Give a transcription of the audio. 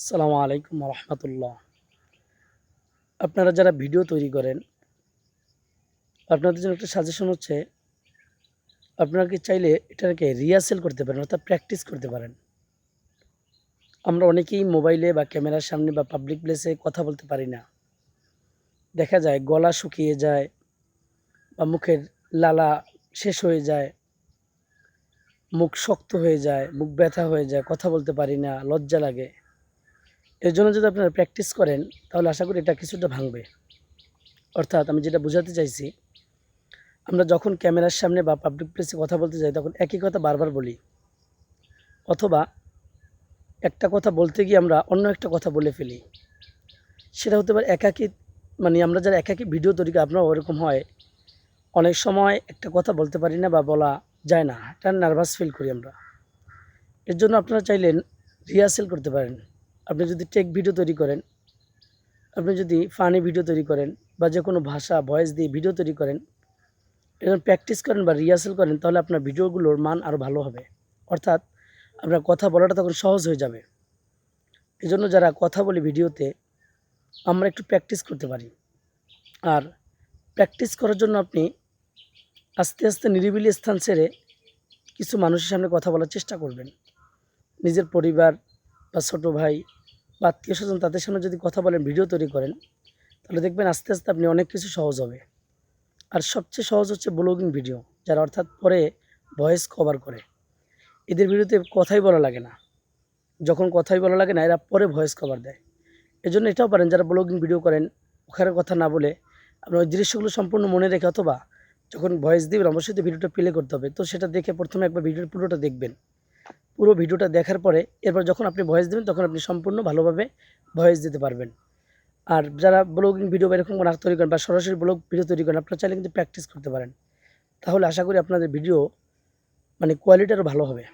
আসসালামু আলাইকুম রহমতুল্লাহ আপনারা যারা ভিডিও তৈরি করেন, আপনাদের জন্য একটা সাজেশন হচ্ছে, আপনারা কি চাইলে এটাকে রিহার্সেল করতে পারেন, অর্থাৎ প্র্যাকটিস করতে পারেন। আমরা অনেকেই মোবাইলে বা ক্যামেরার সামনে বা পাবলিক প্লেসে কথা বলতে পারি না। দেখা যায় গলা শুকিয়ে যায় বা মুখের লালা শেষ হয়ে যায়, মুখ শক্ত হয়ে যায়, মুখ ব্যথা হয়ে যায়, কথা বলতে পারি না, লজ্জা লাগে। এর জন্য যদি আপনারা প্র্যাকটিস করেন, তাহলে আশা করি এটা কিছুটা ভাঙবে। অর্থাৎ আমি যেটা বোঝাতে চাইছি, আমরা যখন ক্যামেরার সামনে বা পাবলিক প্লেসে কথা বলতে যাই, তখন একই কথা বারবার বলি। অথবা একটা কথা বলতে গিয়ে আমরা অন্য একটা কথা বলে ফেলি। সেটা হতে পারে একাকী মানে আমরা যারা একাকী ভিডিও তৈরি করি আপনার ওরকম হয়। অনেক সময় একটা কথা বলতে পারি না বা বলা যায় না এটা নার্ভাস ফিল করি আমরা। এর জন্য আপনারা চাইলেন রিহার্সেল করতে পারেন। আপনি যদি টেক ভিডিও তৈরি করেন, আপনি যদি ফানি ভিডিও তৈরি করেন বা যে কোনো ভাষা ভয়েস দিয়ে ভিডিও তৈরি করেন এবং প্র্যাকটিস করেন বা রিহার্সেল করেন, তাহলে আপনার ভিডিওগুলোর মান আরও ভালো হবে। অর্থাৎ আপনার কথা বলাটা তখন সহজ হয়ে যাবে। এজন্য যারা কথা বলি ভিডিওতে আমরা একটু প্র্যাকটিস করতে পারি। আর প্র্যাকটিস করার জন্য আপনি আস্তে আস্তে নিরিবিলি স্থান ছেড়ে কিছু মানুষের সামনে কথা বলার চেষ্টা করবেন। নিজের পরিবার বা ছোটো ভাই বা আত্মীয় স্বজন তাদের সামনে যদি কথা বলেন ভিডিও তৈরি করেন, তাহলে দেখবেন আস্তে আস্তে আপনি অনেক কিছু সহজ হবে। আর সবচেয়ে সহজ হচ্ছে ব্লগিং ভিডিও যারা অর্থাৎ পরে ভয়েস কভার করে। এদের ভিডিওতে কথাই বলা লাগে না। যখন কথাই বলা লাগে না, এরা পরে ভয়েস কভার দেয়। এজন্য এটাও পারেন, যারা ব্লগিং ভিডিও করেন, ওখানে কথা না বলে আপনার ওই দৃশ্যগুলো সম্পূর্ণ মনে রেখে অথবা যখন ভয়েস দিবেন, অবশ্যই ভিডিওটা প্লে করতে হবে। তো সেটা দেখে প্রথমে একবার ভিডিওর পুরোটা দেখবেন। পুরো ভিডিওটা দেখার পরে এরপর যখন আপনি ভয়েস দেবেন, তখন আপনি সম্পূর্ণ ভালোভাবে ভয়েস দিতে পারবেন। আর যারা ব্লগিং ভিডিও এরকম কোনো তৈরি করেন বা সরাসরি ব্লগ ভিডিও তৈরি করেন, আপনারা চাইলে কিন্তু প্র্যাকটিস করতে পারেন। তাহলে আশা করি আপনাদের ভিডিও মানে কোয়ালিটি আরও ভালো হবে।